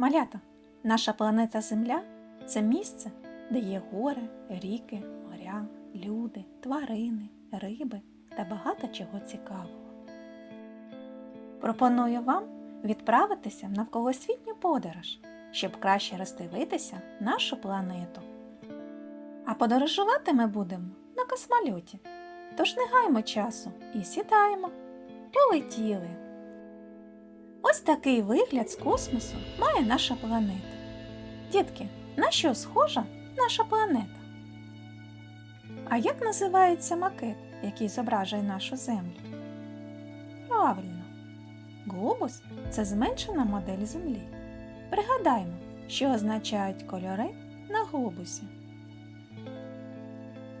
Малята, наша планета Земля це місце, де є гори, ріки, моря, люди, тварини, риби та багато чого цікавого. Пропоную вам відправитися в навколосвітню подорож, щоб краще роздивитися нашу планету. А подорожувати ми будемо на космольоті. Тож не гаймо часу і сідаємо. Полетіли. Ось такий вигляд з космосу має наша планета. Дітки, на що схожа наша планета? А як називається макет, який зображує нашу Землю? Правильно, глобус це зменшена модель Землі. Пригадаймо, що означають кольори на глобусі.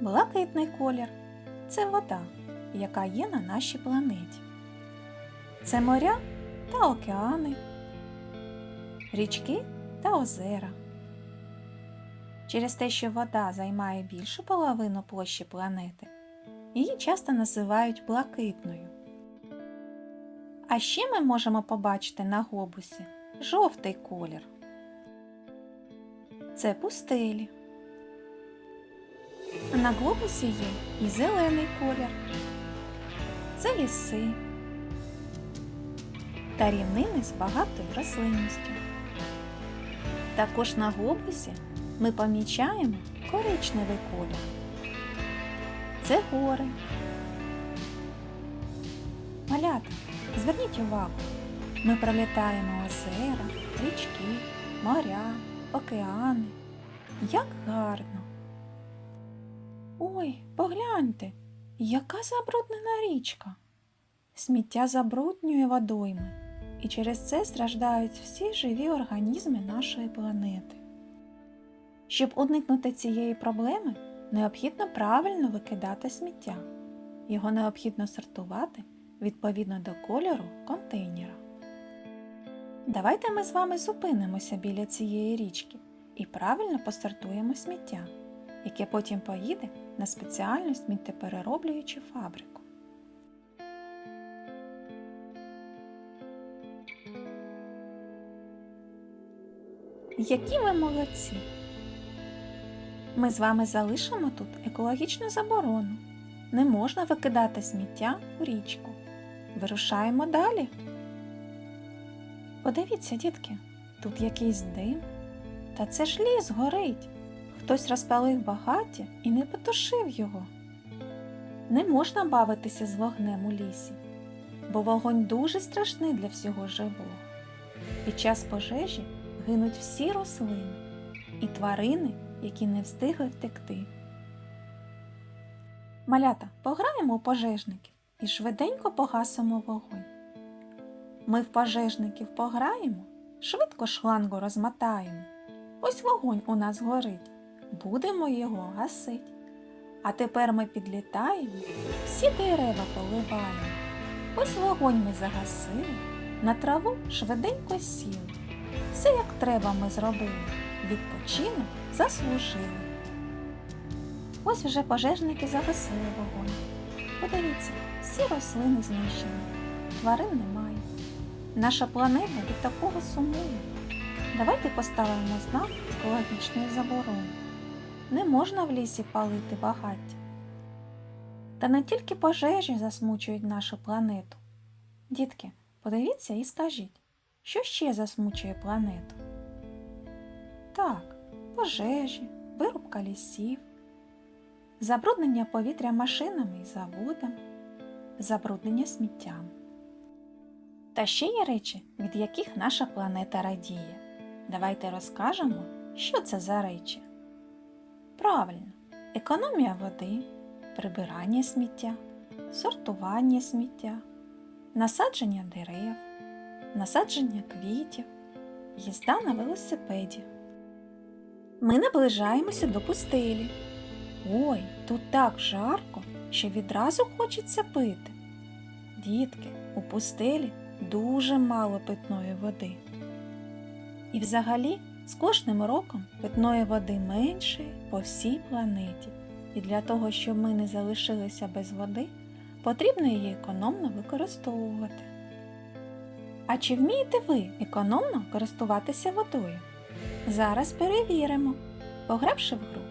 Блакитний колір це вода, яка є на нашій планеті. Це моря та океани, річки та озера. Через те, що вода займає більшу половину площі планети, її часто називають блакитною. А ще ми можемо побачити на глобусі жовтий колір. Це пустелі. На глобусі є і зелений колір. Це ліси та рівнини з багатою рослинністю. Також на глобусі ми помічаємо коричневий колір. Це гори. Малята, зверніть увагу, ми пролітаємо озера, річки, моря, океани. Як гарно! Ой, погляньте, яка забруднена річка. Сміття забруднює водойми, і через це страждають всі живі організми нашої планети. Щоб уникнути цієї проблеми, необхідно правильно викидати сміття. Його необхідно сортувати відповідно до кольору контейнера. Давайте ми з вами зупинимося біля цієї річки і правильно посортуємо сміття, яке потім поїде на спеціальну сміттєперероблюючу фабрику. Які ви молодці! Ми з вами залишимо тут екологічну заборону. Не можна викидати сміття у річку. Вирушаємо далі. Подивіться, дітки, тут якийсь дим. Та це ж ліс горить. Хтось розпалив багаття і не потушив його. Не можна бавитися з вогнем у лісі, бо вогонь дуже страшний для всього живого. Під час пожежі гинуть всі рослини і тварини, які не встигли втекти. Малята, пограємо у пожежників і швиденько погасимо вогонь. Ми в пожежників пограємо, швидко шлангу розмотаємо. Ось вогонь у нас горить, будемо його гасить. А тепер ми підлітаємо, всі дерева поливаємо. Ось вогонь ми загасили, на траву швиденько сіли. Все як треба ми зробили, відпочинок заслужили. Ось вже пожежники загасили вогонь. Подивіться, всі рослини знищені, тварин немає. Наша планета від такого сумує. Давайте поставимо знак екологічної заборони. Не можна в лісі палити багаття. Та не тільки пожежі засмучують нашу планету. Дітки, подивіться і скажіть, що ще засмучує планету? Так, пожежі, вирубка лісів, забруднення повітря машинами і заводами, забруднення сміттям. Та ще є речі, від яких наша планета радіє. Давайте розкажемо, що це за речі. Правильно, економія води, прибирання сміття, сортування сміття, насадження дерев, насадження квітів, їзда на велосипеді. Ми наближаємося до пустелі. Ой, тут так жарко, що відразу хочеться пити. Дітки, у пустелі дуже мало питної води. І взагалі з кожним роком питної води менше по всій планеті. І для того, щоб ми не залишилися без води, потрібно її економно використовувати. А чи вмієте ви економно користуватися водою? Зараз перевіримо, погравши в гру.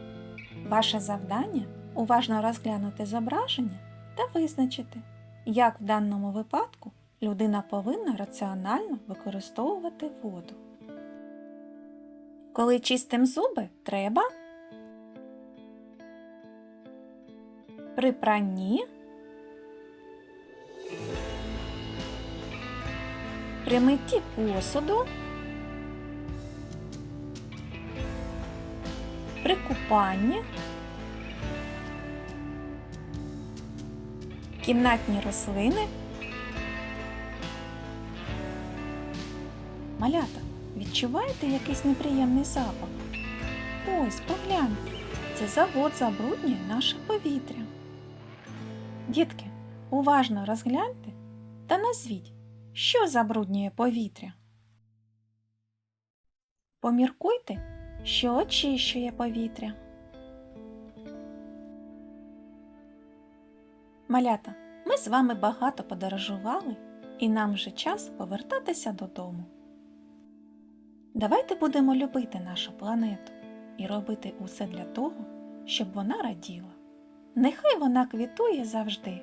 Ваше завдання уважно розглянути зображення та визначити, як в даному випадку людина повинна раціонально використовувати воду. Коли чистим зуби, треба при пранні, при посуду, при купанні, кімнатні рослини. Малята, відчуваєте якийсь неприємний запах? Ось, погляньте, це завод забруднює наше повітря. Дітки, уважно розгляньте та назвіть, що забруднює повітря. Поміркуйте, що очищує повітря. Малята, ми з вами багато подорожували, і нам вже час повертатися додому. Давайте будемо любити нашу планету і робити усе для того, щоб вона раділа. Нехай вона квітує завжди.